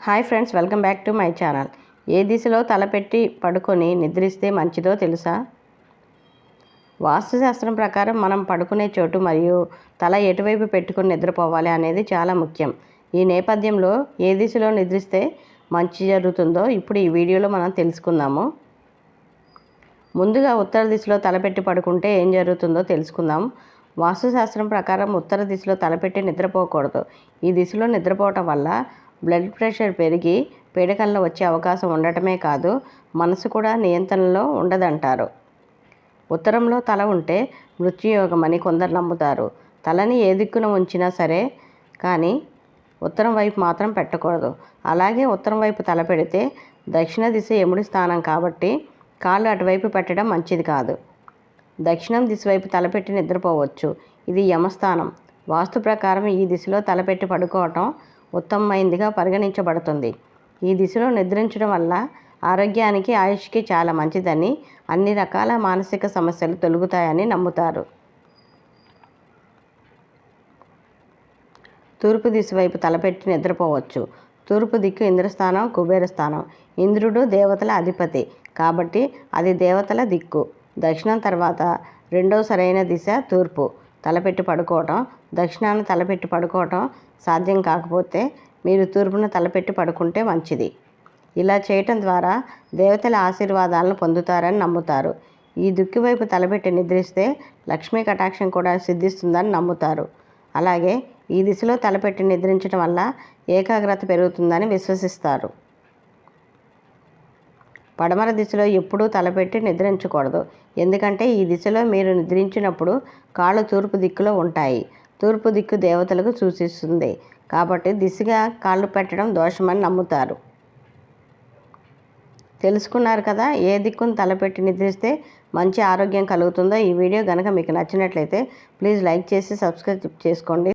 Hi friends welcome back to my channel. ఏ దిశలో తలపెట్టి పడుకొని నిద్రిస్తే మంచిదో తెలుసా? వాస్తుశాస్త్రం ప్రకారం మనం పడుకునే చోటు మరియు తల ఎటువైపు పెట్టుకుని నిద్రపోవాలి అనేది చాలా ముఖ్యం. ఈ నేపథ్యంలో ఏ దిశలో నిద్రిస్తే మంచి జరుగుతుందో ఇప్పుడు ఈ వీడియోలో మనం తెలుసుకుందాము. ముందుగా ఉత్తర దిశలో తలపెట్టి పడుకుంటే ఏం జరుగుతుందో తెలుసుకుందాం. వాస్తుశాస్త్రం ప్రకారం ఉత్తర దిశలో తలపెట్టి నిద్రపోకూడదు. ఈ దిశలో నిద్రపోవటం వల్ల బ్లడ్ ప్రెషర్ పెరిగి పీడకల్లో వచ్చే అవకాశం ఉండటమే కాదు మనసు కూడా నియంత్రణలో ఉండదంటారు. ఉత్తరంలో తల ఉంటే మృత్యుయోగం అని కొందరు నమ్ముతారు. తలని ఏ దిక్కున ఉంచినా సరే కానీ ఉత్తరం వైపు మాత్రం పెట్టకూడదు. అలాగే ఉత్తరం వైపు తల పెడితే దక్షిణ దిశ యముడి స్థానం కాబట్టి కాళ్ళు అటువైపు పెట్టడం మంచిది కాదు. దక్షిణం దిశ వైపు తలపెట్టి నిద్రపోవచ్చు. ఇది యమస్థానం. వాస్తు ప్రకారం ఈ దిశలో తలపెట్టి పడుకోవటం ఉత్తమమైందిగా పరిగణించబడుతుంది. ఈ దిశలో నిద్రించడం వల్ల ఆరోగ్యానికి ఆయుష్కి చాలా మంచిదని అన్ని రకాల మానసిక సమస్యలు తొలుగుతాయని నమ్ముతారు. తూర్పు దిశ వైపు తలపెట్టి నిద్రపోవచ్చు. తూర్పు దిక్కు ఇంద్రస్థానం కుబేర స్థానం. ఇంద్రుడు దేవతల అధిపతి. కాబట్టి అది దేవతల దిక్కు. దక్షిణం తర్వాత రెండో సరైన దిశ తూర్పు. తలపెట్టి పడుకోవటం దక్షిణాన తలపెట్టి పడుకోవటం సాధ్యం కాకపోతే మీరు తూర్పున తలపెట్టి పడుకుంటే మంచిది. ఇలా చేయటం ద్వారా దేవతల ఆశీర్వాదాలను పొందుతారని నమ్ముతారు. ఈ దుక్కి వైపు తలపెట్టి నిద్రిస్తే లక్ష్మీ కటాక్షం కూడా సిద్ధిస్తుందని నమ్ముతారు. అలాగే ఈ దిశలో తలపెట్టి నిద్రించడం వల్ల ఏకాగ్రత పెరుగుతుందని విశ్వసిస్తారు. పడమర దిశలో ఎప్పుడూ తలపెట్టి నిద్రించకూడదు. ఎందుకంటే ఈ దిశలో మీరు నిద్రించినప్పుడు కాళ్ళు తూర్పు దిక్కులో ఉంటాయి. తూర్పు దిక్కు దేవతలకు సూచిస్తుంది. కాబట్టి దిశగా కాళ్ళు పెట్టడం దోషమని నమ్ముతారు. తెలుసుకున్నారు కదా? ఏ దిక్కును తలపెట్టి నిద్రిస్తే మంచి ఆరోగ్యం కలుగుతుందో ఈ వీడియో కనుక మీకు నచ్చినట్లయితే ప్లీజ్ లైక్ చేసి సబ్స్క్రైబ్ చేసుకోండి.